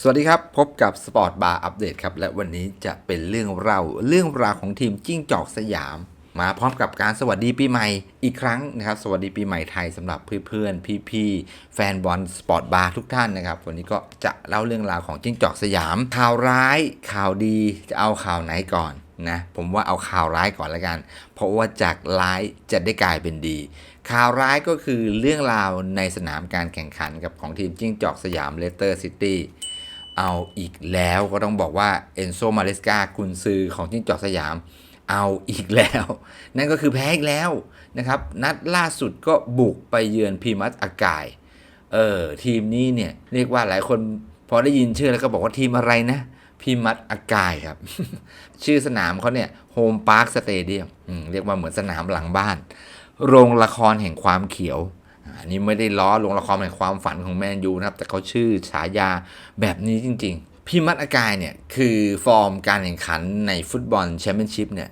สวัสดีครับ พบกับ Sport Bar Update ครับ และวันนี้จะเป็นเรื่องเล่าเรื่องราวของทีมจิ้งจอกสยาม มาพร้อมกับการสวัสดีปีใหม่อีกครั้งนะครับ สวัสดีปีใหม่ไทยสำหรับเพื่อนๆพี่ๆแฟนบอลสปอร์ตบาร์ทุกท่านนะครับ วันนี้ก็จะเล่าเรื่องราวของจิ้งจอกสยาม ข่าวร้ายข่าวดีจะเอาข่าวไหนก่อนนะผมว่าเอาข่าวร้ายก่อนละกัน เพราะว่าจากร้ายจะได้กลายเป็นดี ข่าวร้ายก็คือเรื่องราวในสนามการแข่งขันกับของทีมจิ้งจอกสยามเลสเตอร์ซิตี้ เอาอีกแล้วก็ต้องบอกว่าเอนโซมาเลสกากุนซือของจิ้งจอกสยาม เอาอีกแล้ว นั่นก็คือแพ้อีกแล้วนะครับ นัดล่าสุดก็บุกไปเยือนพีมัสอากายเออทีมนี้เนี่ยเรียกว่าหลายคนพอได้ยินชื่อแล้วก็บอกว่าทีมอะไรนะพีมัสอากายครับ ชื่อสนามเขาเนี่ยโฮมพาร์คสเตเดียมเรียกว่าเหมือนสนามหลังบ้าน โรงละครแห่งความเขียว อันนี้ไม่ได้ล้อลงละครแห่งความฝันของแมนยูนะครับ แต่เขาชื่อฉายาแบบนี้จริง ๆ พี่มัดอากายเนี่ยคือฟอร์มการแข่งขันในฟุตบอลแชมเปี้ยนชิพเนี่ย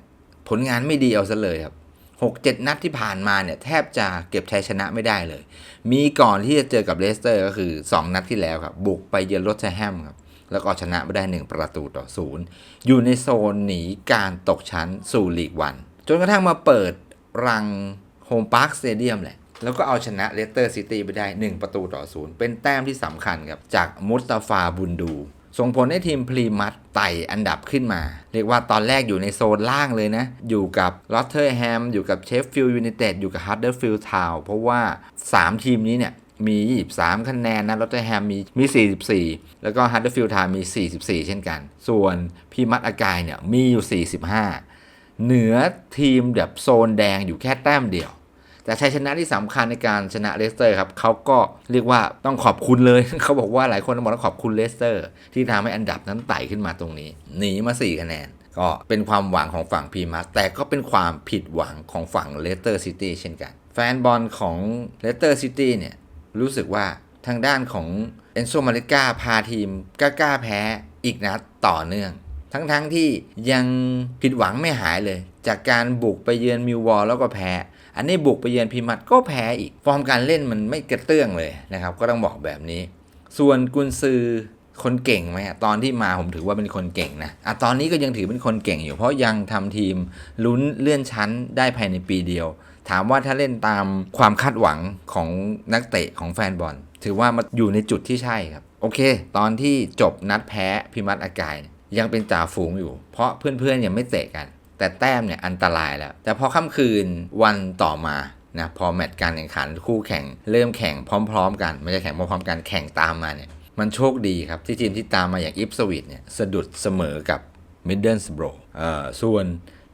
ผลงานไม่ดีเอาซะเลยครับ6 7 นัดที่ผ่านมาเนี่ยแทบจะเก็บชัยชนะไม่ได้เลย มีก่อนที่จะเจอกับเลสเตอร์ก็คือ 2 นัดที่แล้วครับ บุกไปเยือนรถแชแฮมครับ แล้วก็ชนะไม่ได้ 1 ประตูต่อศูนย์อยู่ในโซนหนีการตกชั้นสู่ลีกวัน จนกระทั่งมาเปิดรังโฮมพาร์คสเตเดียมแหละ แล้วก็เอาชนะเลสเตอร์ซิตี้ไปได้ 1 ประตูต่อศูนย์เป็นแต้มที่สำคัญครับ จากมุสตาฟาบุนดู ส่งผลให้ทีมพรีมัตไต่อันดับขึ้นมา เรียกว่าตอนแรกอยู่ในโซนล่างเลยนะ อยู่กับลอตเทอร์แฮมอยู่กับเชฟฟิลด์ยูไนเต็ดอยู่กับฮัตเดอร์ฟิลด์ทาวเพราะว่า 3 ทีมนี้เนี่ยมี 23 คะแนนนะลอตเทอร์แฮมมี มี 44 แล้วก็ฮัตเดอร์ฟิลด์ทาวมี 44 เช่นกัน ส่วนพีมัตอากายเนี่ยมีอยู่ 45 เหนือทีมแบบโซนแดงอยู่แค่แต้มเดียว แต่ชัยชนะที่สำคัญในการชนะเลสเตอร์ครับเขาก็เรียกว่าต้องขอบคุณเลย เขาบอกว่าหลายคนบอกต้องขอบคุณเลสเตอร์ ที่ทำให้อันดับนั้นไต่ขึ้นมาตรงนี้หนีมา 4 คะแนน ก็เป็นความหวังของฝั่งพีมัสแต่ก็เป็นความผิดหวังของฝั่งเลสเตอร์ซิตี้เช่นกัน แฟนบอลของเลสเตอร์ซิตี้เนี่ยรู้สึกว่าทางด้านของเอนโซมาริก้าพาทีมกล้าๆแพ้อีกนัดต่อเนื่อง ทั้งๆทที่ยังผิดหวังไม่หายเลย จากการบุกไปเยือนมิววอลแล้วก็แพ้ อันนี้บุกไปเยือนพีมัดก็แพ้อีก ฟอร์มการเล่นมันไม่กระเตื้องเลยนะครับ ก็ต้องบอกแบบนี้ ส่วนกุนซือคนเก่งไหมอะตอนที่มาผมถือว่าเป็นคนเก่งนะอะตอนนี้ก็ยังถือเป็นคนเก่งอยู่ เพราะยังทำทีมลุ้นเลื่อนชั้นได้ภายในปีเดียว ถามว่าถ้าเล่นตามความคาดหวังของนักเตะของแฟนบอล ถือว่ามาอยู่ในจุดที่ใช่ครับ โอเค ตอนที่จบนัดแพ้พิมัตอากาย ยังเป็นจ่าฝูงอยู่ เพราะเพื่อนๆยังไม่เตะกัน แต่แต้มเนี่ยอันตรายแล้ว แต่พอค่ำคืนวันต่อมานะพอแมตช์การแข่งขันคู่แข่งเริ่มแข่งพร้อม ๆ กัน ไม่ใช่แข่งพร้อมๆกันแข่งตามมาเนี่ยมันโชคดีครับ ที่ทีมที่ตามมาอย่างอิฟสวิตเนี่ยสะดุดเสมอกับมิดเดิลสโบรเอ่อส่วน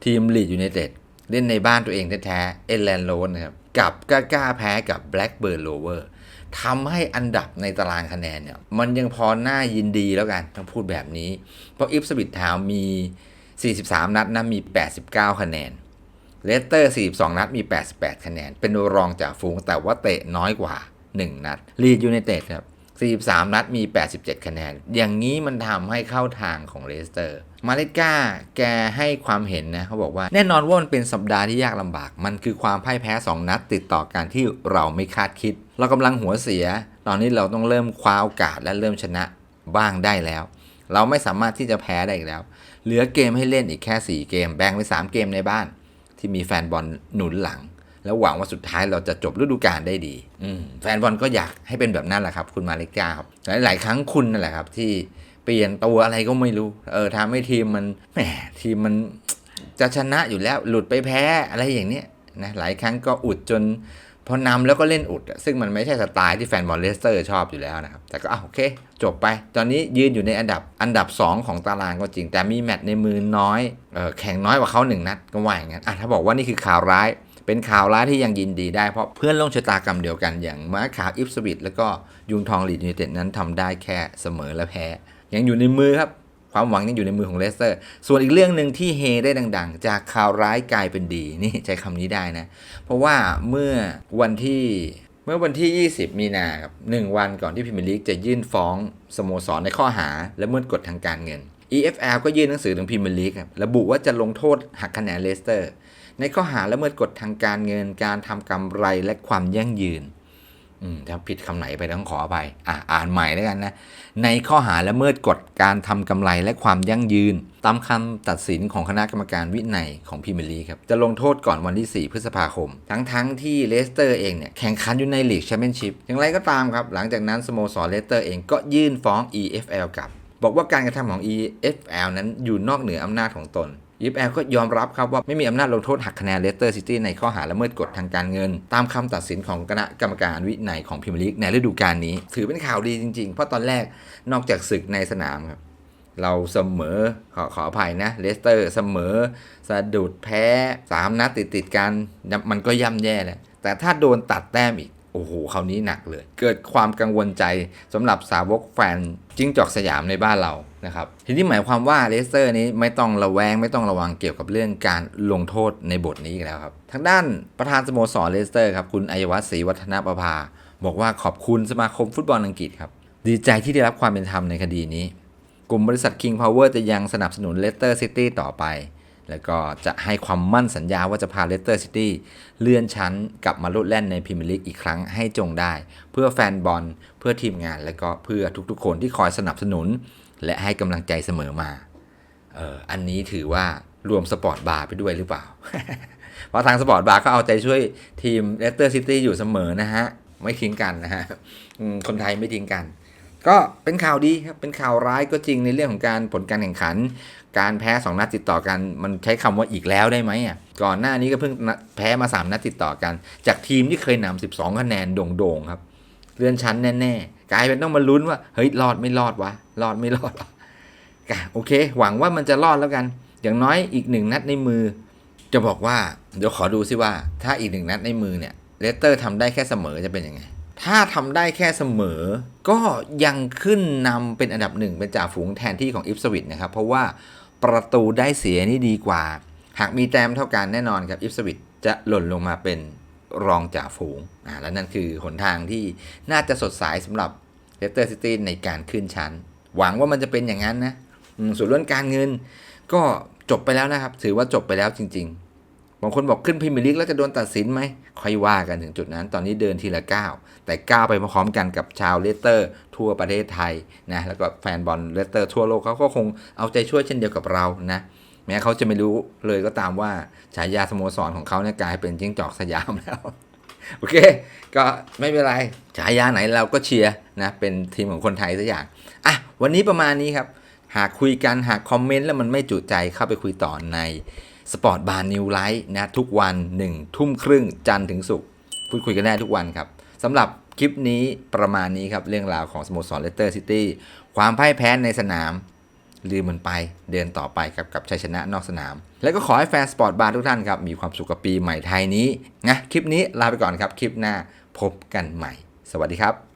ทีมลีดยูไนเต็ดเล่นในบ้านตัวเองแท้ๆเอแลนโรนนะครับกับกล้าๆแพ้กับแบล็กเบิร์นโรเวอร์ทำให้อันดับในตารางคะแนนเนี่ยมันยังพอหน่ายินดีแล้วกันต้องพูดแบบนี้ เพราะอิฟสวิตทาวมี 43 นัดนะมี 89 คะแนน เลสเตอร์ 42 นัดมี 88 คะแนน เป็นรองจากฝูงแต่ว่าเตะน้อยกว่า 1 นัด ลีดยูไนเต็ดครับ43 นัดมี 87 คะแนน อย่างนี้มันทำให้เข้าทางของเลสเตอร์ มาเลก้าแกให้ความเห็นนะเขาบอกว่าแน่นอนว่ามันเป็นสัปดาห์ที่ยากลำบาก มันคือความพ่ายแพ้ 2 นัดติดต่อกันที่เราไม่คาดคิด เรากำลังหัวเสีย ตอนนี้เราต้องเริ่มคว้าโอกาสและเริ่มชนะบ้างได้แล้ว เราไม่สามารถที่จะแพ้ได้อีกแล้ว เหลือเกมให้เล่นอีกแค่ 4 เกม แบ่งเป็น3เกมในบ้าน ที่มีแฟนบอลหนุนหลัง แล้วหวังว่าสุดท้ายเราจะจบฤดูกาลได้ดีอืแฟนบอลก็อยากให้เป็นแบบนั้นแหละครับ คุณมาเลก้าครับหลายหลายครั้งคุณนั่นแหละครับ ที่เปลี่ยนตัวอะไรก็ไม่รู้เออทำให้ทีมมันแหมทีมมันจะชนะอยู่แล้วหลุดไปแพ้อะไรอย่างเนี้ยนะหลายครั้งก็อุดจน พอนำแล้วก็เล่นอุด ซึ่งมันไม่ใช่สไตล์ที่แฟนบอลเลสเตอร์ชอบอยู่แล้วนะครับ แต่ก็อะโอเค จบไป ตอนนี้ยืนอยู่ในอันดับอันดับ 2 ของตารางก็จริง แต่มีแมตช์ในมือน้อยเออแข่งน้อยกว่าเขาหนึ่งนัดก็ว่าอย่างนั้นอะถ้าบอกว่านี่คือข่าวร้าย เป็นข่าวร้ายที่ยังยินดีได้เพราะเพื่อนร่วมชะตากรรมเดียวกัน อย่างมาขาวอิฟสวิตแล้วก็ยุงทองลีดยูไนเต็ดนั้นทำได้แค่เสมอและแพ้ยังอยู่ในมือครับ ความหวังยังอยู่ในมือของเลสเตอร์ ส่วนอีกเรื่องหนึ่งที่เฮได้ดัง ๆ จากข่าวร้ายกลายเป็นดีนี่ใช้คำนี้ได้นะ เพราะว่าเมื่อวันที่เมื่อวันที่ 20 มีนาครับหนึ่งวันก่อนที่พรีเมียร์ลีกจะยื่นฟ้องสโมสรในข้อหาและเมื่อกฎทางการเงิน EFL ก็ยื่นหนังสือถึงพรีเมียร์ลีกครับระบุว่าจะลงโทษหักคะแนนเลสเตอร์ ในข้อหาละเมิดกฎทางการเงินการทำกำไรและความยั่งยืน ถ้าผิดคำไหนไปต้องขออภัยอะอ่านใหม่แล้วกันนะ ในข้อหาละเมิดกฎการทำกำไรและความยั่งยืน ตามคำตัดสินของคณะกรรมการวินัยของพรีเมียร์ลีครับ จะลงโทษก่อนวันที่ 4 พฤษภาคม ทั้งทั้งที่เลสเตอร์เองเนี่ยแข่งขันอยู่ในลีกแชมเปี้ยนชิพอย่างไรก็ตามครับ หลังจากนั้นสโมสรเลสเตอร์เองก็ยื่นฟ้อง EFL กลับ บอกว่าการกระทำของ EFL นั้นอยู่นอกเหนืออำนาจของตน EFL ก็ยอมรับครับว่าไม่มีอำนาจลงโทษหักคะแนนเลสเตอร์ซิตี้ในข้อหาละเมิดกฎทางการเงิน ตามคำตัดสินของคณะกรรมการวินัยของพรีเมียร์ลีกในฤดูกาลนี้ ถือเป็นข่าวดีจริงๆ เพราะตอนแรกนอกจากศึกในสนามครับเราเสมอขอขออภัยนะเลสเตอร์เสมอสะดุดแพ้ 3 นัดติดติดกัน มันก็ย่ำแย่แหละแต่ถ้าโดนตัดแต้มอีก โอ้โหคราวนี้หนักเลย เกิดความกังวลใจสำหรับสาวกแฟนจิ้งจอกสยามในบ้านเรานะครับทีนี้หมายความว่าเลสเตอร์นี้ไม่ต้องระแวงไม่ต้องระวังเกี่ยวกับเรื่องการลงโทษในบทนี้อีกแล้วครับ ทางด้านประธานสโมสรเลสเตอร์ครับคุณอัยวัฒน์ศรีวัฒนประภา บอกว่าขอบคุณสมาคมฟุตบอลอังกฤษครับดีใจที่ได้รับความเป็นธรรมในคดีนี้ กลุ่มบริษัท King Power จะยังสนับสนุนเลสเตอร์ซิตี้ต่อไป แล้วก็จะให้ความมั่นสัญญาว่าจะพาเลสเตอร์ซิตี้เลื่อนชั้นกลับมาลุดแล่นในพรีเมียร์ลีกอีกครั้งให้จงได้ เพื่อแฟนบอลเพื่อทีมงาน และก็เพื่อทุกๆ คนที่คอยสนับสนุน และให้กำลังใจเสมอมาเอออันนี้ถือว่ารวมสปอร์ตบาร์ไปด้วยหรือเปล่า เพราะทางสปอร์ตบาร์ก็เอาใจช่วยทีมเลสเตอร์ซิตี้อยู่เสมอนะฮะ ไม่ทิ้งกันนะฮะคนไทยไม่ทิ้งกัน ก็เป็นข่าวดีครับ เป็นข่าวร้ายก็จริงในเรื่องของการผลการแข่งขัน การแพ้ 2 นัดติดต่อกัน มันใช้คำว่าอีกแล้วได้ไหมอะ ก่อนหน้านี้ก็เพิ่งแพ้มา 3 นัดติดต่อกัน จากทีมที่เคยนำ12 คะแนนโด่งๆครับ เลื่อนชั้นแน่ๆ กลายเป็นต้องมาลุ้นว่า เฮ้ย รอดไม่รอดวะ รอดไม่รอดกะโอเค หวังว่ามันจะรอดแล้วกัน อย่างน้อยอีกหนึ่งนัดในมือ จะบอกว่า เดี๋ยวขอดูซิว่า ถ้าอีกหนึ่งนัดในมือเนี่ย เลสเตอร์ทำได้แค่เสมอจะเป็นยังไง ถ้าทำได้แค่เสมอ ก็ยังขึ้นนำเป็นอันดับหนึ่งเป็นจ่าฝูงแทนที่ของอิฟสวิตนะครับ เพราะว่าประตูได้เสียนี่ดีกว่า หากมีแต้มเท่ากันแน่นอนครับอิฟสวิตจะหล่นลงมาเป็นรองจ่าฝูงอ่าและนั่นคือหนทางที่น่าจะสดใสสำหรับเลสเตอร์ซิตี้ในการขึ้นชั้น หวังว่ามันจะเป็นอย่างนั้นนะส่วนเรื่องการเงินก็จบไปแล้วนะครับ ถือว่าจบไปแล้วจริง ๆบางคนบอกขึ้นพรีเมียร์ลีกแล้วจะโดนตัดสินไหมค่อยว่ากันถึงจุดนั้น ตอนนี้เดินทีละก้าว แต่ก้าวไปพร้อมกันกับชาวเลสเตอร์ ทั่วประเทศไทยนะแล้วก็แฟนบอลเลสเตอร์ทั่วโลกเขาก็คงเอาใจช่วยเช่นเดียวกับเรานะแม้เขาจะไม่รู้เลยก็ตามว่าฉายาสโมสรของเขาเนี่ยกลายเป็นจิ้งจอกสยามแล้วโอเค ก็ไม่เป็นไร ฉายาไหนเราก็เชียร์นะ เป็นทีมของคนไทยสักอย่าง อะ วันนี้ประมาณนี้ครับ หากคุยกัน หากคอมเมนต์แล้วมันไม่จุใจเข้าไปคุยต่อในสปอร์ตบาร์นิวไลท์นะ ทุกวัน1ทุ่มครึ่งจันทร์ถึงศุกร์พูดคุยกันได้ทุกวันครับ สำหรับคลิปนี้ประมาณนี้ครับ เรื่องราวของสโมสรเลสเตอร์ซิตี้ความพ่ายแพ้ในสนาม ลืมมันไปเดินต่อไปครับกับชัยชนะนอกสนาม แล้วก็ขอให้แฟนสปอร์ตบาร์ทุกท่านครับ มีความสุขกับปีใหม่ไทยนี้นะคลิปนี้ลาไปก่อนครับ คลิปหน้าพบกันใหม่ สวัสดีครับ